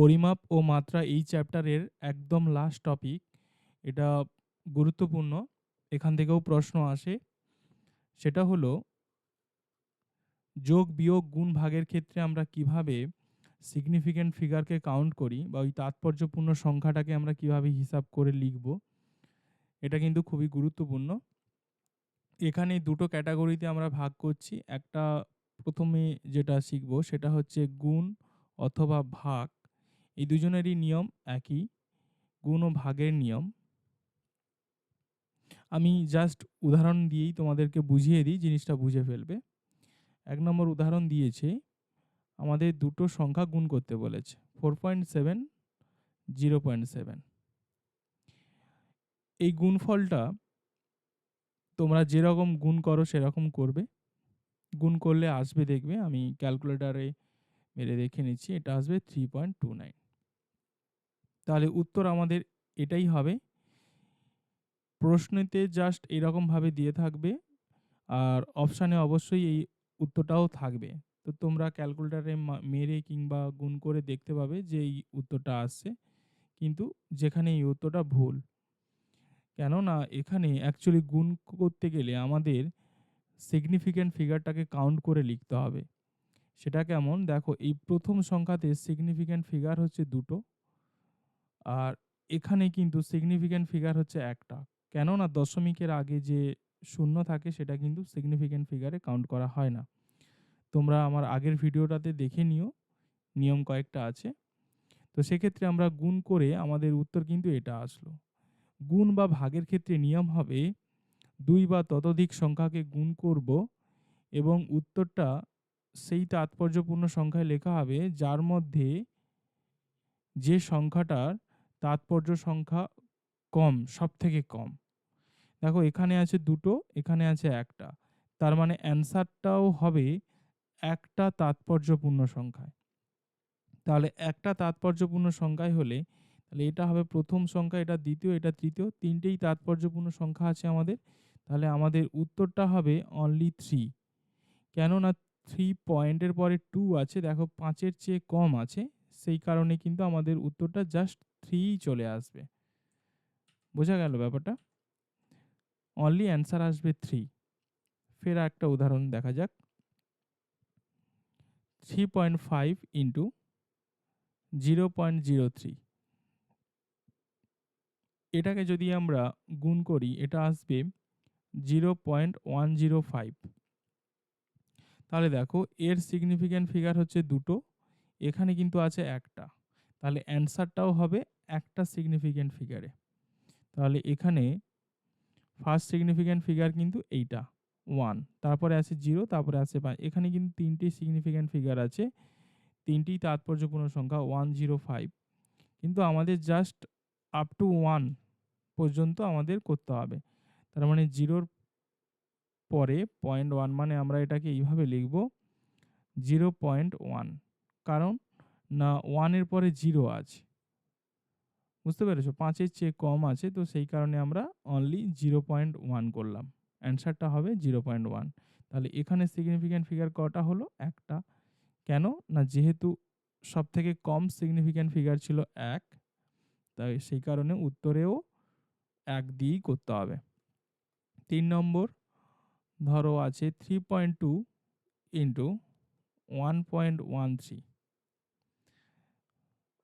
পরিমাপ ও মাত্রা এই চ্যাপ্টারের একদম লাস্ট টপিক এটা গুরুত্বপূর্ণ। এখান থেকেও প্রশ্ন আসে। সেটা হলো, যোগ বিয়োগ গুণ ভাগের ক্ষেত্রে আমরা কীভাবে সিগনিফিক্যান্ট ফিগারকে কাউন্ট করি বা ওই তাৎপর্যপূর্ণ সংখ্যাটাকে আমরা কীভাবে হিসাব করে লিখব, এটা কিন্তু খুবই গুরুত্বপূর্ণ। এখানে দুটো ক্যাটাগরিতে আমরা ভাগ করছি। একটা প্রথমে যেটা শিখব, সেটা হচ্ছে গুণ অথবা ভাগ। এই দুজনেরই নিয়ম একই গুণ ও ভাগের নিয়ম। আমি জাস্ট উদাহরণ দিয়েই তোমাদেরকে বুঝিয়ে দিই, জিনিসটা বুঝে ফেলবে। এক নম্বর উদাহরণ দিয়েছে, আমাদের দুটো সংখ্যা গুণ করতে বলেছে four point seven zero point seven এই গুণফলটা তোমরা যেরকম গুণ করো সেরকম করবে। গুণ করলে আসবে দেখবে, আমি ক্যালকুলেটারে মেরে দেখে নিচ্ছি, এটা আসবে থ্রি পয়েন্ট টু নাইন তাহলে উত্তর আমাদের এটাই হবে। প্রশ্নেতে জাস্ট এরকমভাবে দিয়ে থাকবে আর অপশানে অবশ্যই এই উত্তরটাও থাকবে। তো তোমরা ক্যালকুলেটারে মেরে কিংবা গুণ করে দেখতে পাবে যে এই উত্তরটা আসছে। কিন্তু যেখানে এই উত্তরটা ভুল, কেননা এখানে অ্যাকচুয়ালি গুণ করতে গেলে আমাদের সিগনিফিক্যান্ট ফিগারটাকে কাউন্ট করে লিখতে হবে। সেটা কেমন? দেখো এই প্রথম সংখ্যাতে সিগনিফিক্যান্ট ফিগার হচ্ছে দুটো। আর এখানে কিন্তু সিগনিফিক্যান্ট ফিগার হচ্ছে একটা। কেননা দশমিকের আগে যে শূন্য থাকে, সেটা কিন্তু সিগনিফিক্যান্ট ফিগারে কাউন্ট করা হয় না। তোমরা আমার আগের ভিডিওটাতে দেখে নিও, নিয়ম কয়েকটা আছে। তো সেক্ষেত্রে আমরা গুণ করে আমাদের উত্তর কিন্তু এটা আসলো। গুণ বা ভাগের ক্ষেত্রে নিয়ম হবে, দুই বা ততোধিক সংখ্যাকে গুণ করব এবং উত্তরটা সেই তাৎপর্যপূর্ণ সংখ্যায় লেখা হবে, যার মধ্যে যে সংখ্যাটার তাৎপর্য সংখ্যা কম সব থেকে কম। দেখো, এখানে আছে দুটো, এখানে আছে একটা। তার মানে অ্যান্সারটাও হবে একটা তাৎপর্যপূর্ণ সংখ্যায়। তাহলে একটা তাৎপর্যপূর্ণ সংখ্যায় হলে, তাহলে এটা হবে প্রথম সংখ্যা, এটা দ্বিতীয়, এটা তৃতীয়, তিনটেই তাৎপর্যপূর্ণ সংখ্যা আছে আমাদের। তাহলে আমাদের উত্তরটা হবে অনলি থ্রি কেননা থ্রি পয়েন্টের পরে টু আছে, দেখো, পাঁচের চেয়ে কম আছে। সেই কারণে কিন্তু আমাদের উত্তরটা জাস্ট থ্রি চলে আসবে। বোঝা গেল ব্যাপারটা? অনলি অ্যান্সার আসবে থ্রি ফের একটা উদাহরণ দেখা যাক। Three point five into zero point zero three এটাকে যদি আমরা গুণ করি, এটা আসবে zero point one zero five তাহলে দেখো, এর সিগনিফিক্যান্ট ফিগার হচ্ছে দুটো। এখানে কিন্তু আছে একটা। তাহলে অ্যান্সারটাও হবে একটা সিগনিফিক্যান্ট ফিগারে তাহলে এখানে ফার্স্ট সিগনিফিক্যান্ট ফিগার কিন্তু এইটা ওয়ান তারপরে আছে জিরো তারপরে আছে পাঁচ এখানে কিন্তু তিনটি সিগনিফিক্যান্ট ফিগার আছে, তিনটি তাৎপর্যপূর্ণ সংখ্যা ওয়ান জিরো ফাইভ কিন্তু আমাদের জাস্ট আপ টু ওয়ান পর্যন্ত আমাদের করতে হবে। তার মানে জিরোর পরে পয়েন্ট ওয়ান মানে আমরা এটাকে এইভাবে লিখব জিরো পয়েন্ট ওয়ান কারণ না ওয়ানের পরে জিরো আছে। বুঝতে পেরেছ? পাঁচের চেয়ে কম আছে, তো সেই কারণে আমরা অনলি জিরো পয়েন্ট ওয়ান করলাম। অ্যান্সারটা হবে জিরো পয়েন্ট ওয়ান তাহলে এখানে সিগনিফিক্যান্ট ফিগার কটা হলো? একটা। কেন? না যেহেতু সব থেকে কম সিগনিফিক্যান্ট ফিগার ছিল এক, তাই সেই কারণে উত্তরেও এক দিয়েই করতে হবে। তিন নম্বর, ধরো আছে three point two into one point one three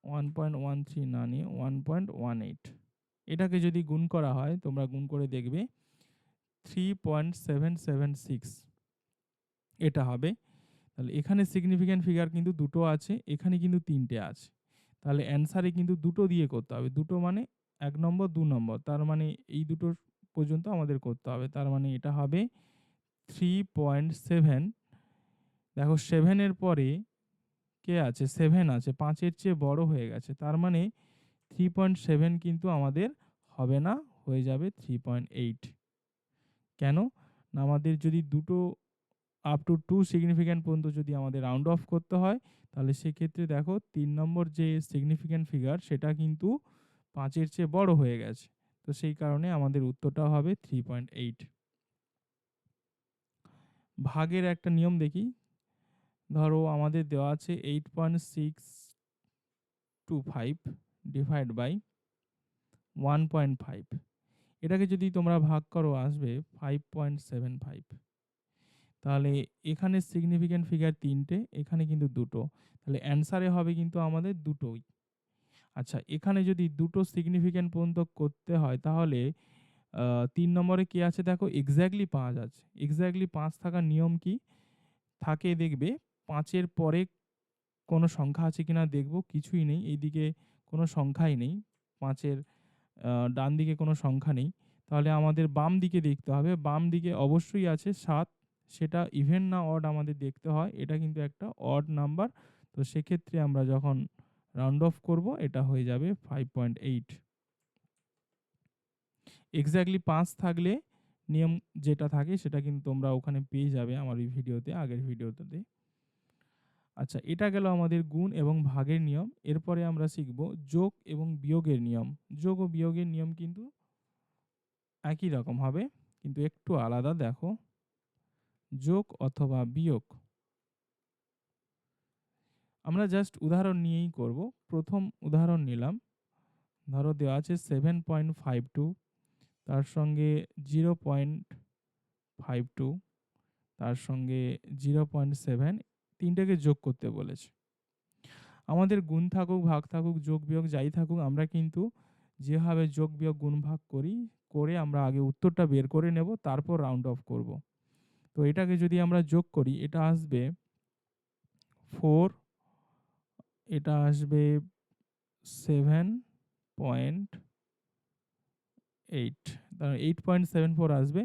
one point one three না ওয়ান পয়েন্ট ওয়ান এইট এটাকে যদি গুণ করা হয়, তোমরা গুণ করে দেখবে three point seven seven six এটা হবে। তাহলে এখানে সিগনিফিক্যান্ট ফিগার কিন্তু দুটো আছে, এখানে কিন্তু তিনটে আছে। তাহলে অ্যান্সারে কিন্তু দুটো দিয়ে করতে হবে। দুটো মানে এক নম্বর, দু নম্বর। তার মানে এই দুটো পর্যন্ত আমাদের করতে হবে। তার মানে এটা হবে থ্রি পয়েন্ট সেভেন দেখো সেভেনের পরে কে আছে? সেভেন আছে। পাঁচের চেয়ে বড় হয়ে গেছে। তার মানে থ্রি পয়েন্ট সেভেন কিন্তু আমাদের হবে না, হয়ে যাবে থ্রি পয়েন্ট এইট কেন? না, আমাদের যদি দুটো আপ টু টু সিগনিফিক্যান্ট পর্যন্ত যদি আমাদের রাউন্ড অফ করতে হয়, তাহলে সেক্ষেত্রে দেখো তিন নম্বর যে সিগনিফিক্যান্ট ফিগার সেটা কিন্তু পাঁচের চেয়ে বড় হয়ে গেছে। তো সেই কারণে আমাদের উত্তরটা হবে থ্রি পয়েন্ট এইট ভাগের একটা নিয়ম দেখি। ধরো আমাদের দেওয়া আছে eight point six two five divide by one point five এটাকে যদি তোমরা ভাগ করো, আসবে ফাইভ পয়েন্ট সেভেন ফাইভ তাহলে এখানে সিগনিফিক্যান্ট ফিগার তিনটে, এখানে কিন্তু দুটো। তাহলে অ্যান্সারে হবে কিন্তু আমাদের দুটোই। আচ্ছা এখানে যদি দুটো সিগনিফিক্যান্ট পর্যন্ত করতে হয়, তাহলে তিন নম্বরে কি আছে দেখো? এক্স্যাক্টলি পাঁচ আছে। এক্স্যাক্টলি পাঁচ থাকার নিয়ম কি? থাকে দেখবে পাঁচের পরে কোনো সংখ্যা আছে কিনা দেখব, কিছুই নেই। এইদিকে কোনো সংখ্যাই নেই। পাঁচের ডান দিকে কোনো সংখ্যা নেই। তাহলে আমাদের বাম দিকে দেখতে হবে। বাম দিকে অবশ্যই আছে সাত। সেটা ইভেন না অড আমাদের দেখতে হয়। এটা কিন্তু একটা অড নাম্বার তো সেক্ষেত্রে আমরা যখন রাউন্ড অফ করব, এটা হয়ে যাবে ফাইভ পয়েন্ট এইট এক্স্যাক্টলি পাঁচ থাকলে নিয়ম যেটা থাকে, সেটা কিন্তু তোমরা ওখানে পেয়ে যাবে আমার এই ভিডিওতে, আগের ভিডিওতে। আচ্ছা এটা গেল আমাদের গুণ এবং ভাগের নিয়ম। এরপরে আমরা শিখব যোগ এবং বিয়োগের নিয়ম। যোগ ও বিয়োগের নিয়ম কিন্তু একই রকম হবে, কিন্তু একটু আলাদা, দেখো। যোগ অথবা বিয়োগ। আমরা জাস্ট উদাহরণ নিয়েই করব। প্রথম উদাহরণ নিলাম। ধরো দেওয়া আছে সেভেন পয়েন্ট ফাইভ টু তার সঙ্গে জিরো পয়েন্ট ফাইভ টু তার সঙ্গে জিরো পয়েন্ট সেভেন তিনটাকে যোগ করতে বলেছে। আমাদের গুণ থাকুক, ভাগ থাকুক, যোগ বিয়োগ যাই থাকুক, আমরা কিন্তু যেভাবে যোগ বিয়োগ, গুণ ভাগ করি, করে আমরা আগে উত্তরটা বের করে নেব, তারপর রাউন্ড অফ করব। তো এটাকে যদি আমরা যোগ করি, এটা আসবে ফোর এটা আসবে seven point eight eight point seven four আসবে।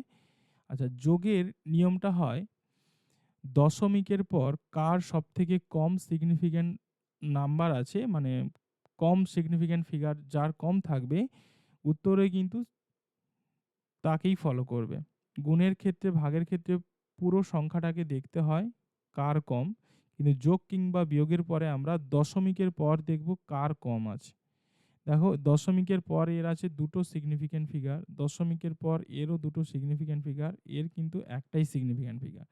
আচ্ছা যোগের নিয়মটা হয় দশমিকের পর কার সব থেকে কম সিগনিফিক্যান্ট নাম্বার আছে? মানে কম সিগনিফিক্যান্ট ফিগার যার কম থাকবে, উত্তরে কিন্তু তাকেই ফলো করবে। গুণের ক্ষেত্রে, ভাগের ক্ষেত্রে পুরো সংখ্যাটাকে দেখতে হয় কার কম। কিন্তু যোগ কিংবা বিয়োগের পরে আমরা দশমিকের পর দেখব কার কম আছে। দেখো, দশমিকের পর এর আছে দুটো সিগনিফিক্যান্ট ফিগার দশমিকের পর এরও দুটো সিগনিফিক্যান্ট ফিগার এর কিন্তু একটাই সিগনিফিক্যান্ট ফিগার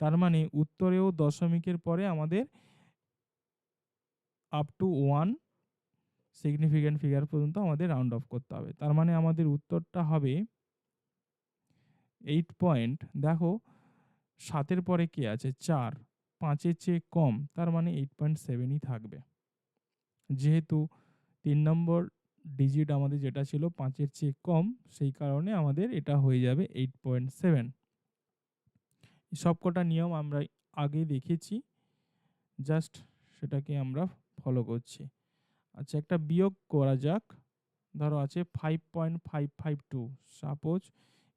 তার মানে উত্তরেও দশমিকের পরে আমাদের up to one significant figure পর্যন্ত আমাদের রাউন্ড অফ করতে হবে। তার মানে আমাদের উত্তরটা হবে এইট পয়েন্ট দেখো সাতের পরে কে আছে? চার। পাঁচের চেয়ে কম, তার মানে এইট পয়েন্ট সেভেনই থাকবে। যেহেতু তিন নম্বর ডিজিট আমাদের যেটা ছিল পাঁচের চেয়ে কম, সেই কারণে আমাদের এটা হয়ে যাবে এইট পয়েন্ট সেভেন সবকটা নিয়ম আমরা আগে দেখেছি। জাস্ট সেটাকে আমরা ফলো করছি। আচ্ছা একটা বিয়োগ করা যাক। ধরো আছে five point five five two suppose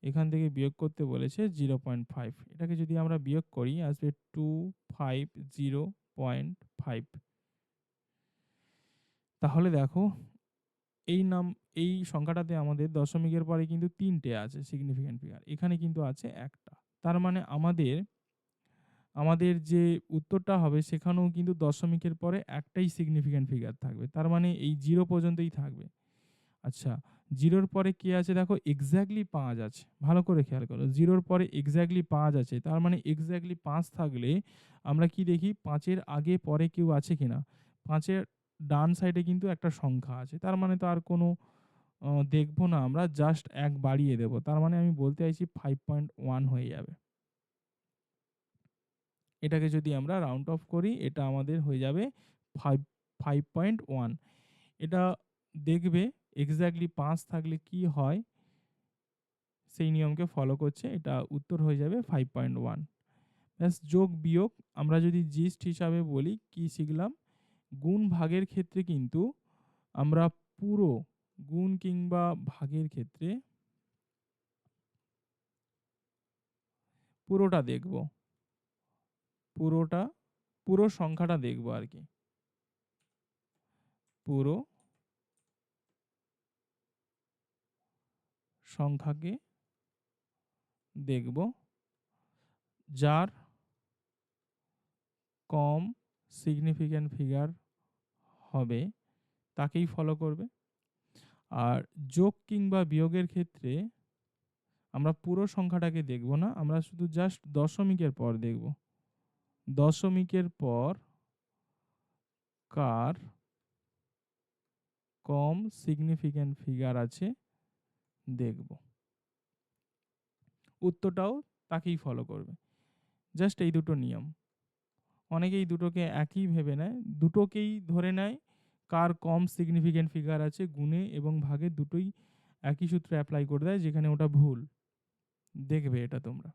এখান থেকে বিয়োগ করতে বলেছে জিরো পয়েন্ট ফাইভ এটাকে যদি আমরা বিয়োগ করি, আসবে two five zero point five তাহলে দেখো, এই নাম, এই সংখ্যাটাতে আমাদের দশমিকের পরে কিন্তু তিনটে আছে সিগনিফিক্যান্ট ফিগার এখানে কিন্তু আছে একটা। তার মানে আমাদের আমাদের যে উত্তরটা হবে সেখানেও কিন্তু দশমিকের পরে একটাই সিগনিফিক্যান্ট ফিগার থাকবে। তার মানে এই জিরো পর্যন্তই থাকবে। আচ্ছা জিরোর পরে কি আছে দেখো? এক্স্যাক্টলি পাঁচ আছে। ভালো করে খেয়াল করো। জিরোর পরে এক্স্যাক্টলি পাঁচ আছে। তার মানে এক্স্যাক্টলি পাঁচ থাকলে আমরা কি দেখি? পাঁচের আগে পরে কেউ আছে কিনা? পাঁচের ডান সাইডে কিন্তু একটা সংখ্যা আছে। তার মানে তো আর কোনো আহ, দেখব না আমরা জাস্ট এক বাড়িয়ে দেব। তার মানে আমি বলতে চাইছি ফাইভ পয়েন্ট ওয়ান হয়ে যাবে। এটাকে যদি আমরা রাউন্ড অফ করি এটা আমাদের হয়ে যাবে ফাইভ ফাইভ পয়েন্ট ওয়ান এটা দেখবে এক্স্যাক্টলি পাঁচ থাকলে কি হয়? সেই নিয়মকে ফলো করছে এটা উত্তর হয়ে যাবে ফাইভ পয়েন্ট ওয়ান ব্যাস যোগ বিয়োগ আমরা যদি জিস্ট হিসাবে বলি কি শিখলাম? গুণ ভাগের ক্ষেত্রে কিন্তু আমরা পুরো গুণ কিংবা ভাগের ক্ষেত্রে পুরোটা দেখব। পুরোটা, পুরো সংখ্যাটা দেখব আর কি। পুরো সংখ্যাকে দেখব। যার কম সিগনিফিক্যান্ট ফিগার হবে, তাকেই ফলো করবে। আর যোগ কিংবা বিয়োগের ক্ষেত্রে আমরা পুরো সংখ্যাটাকে দেখব না, আমরা শুধু জাস্ট দশমিকের পর দেখব। দশমিকের পর কার কম সিগনিফিক্যান্ট ফিগার আছে দেখব। উত্তরটাও তাকেই ফলো করবে। জাস্ট এই দুটো নিয়ম। অনেকেই দুটোকে একই ভেবে নেয়, দুটোকেই ধরে নেয় কার কম সিগনিফিক্যান্ট ফিগার আছে, গুণে এবং ভাগে দুটোই একই সূত্রে অ্যাপ্লাই করে দেয়, যেখানে ওটা ভুল। দেখবে এটা তোমরা।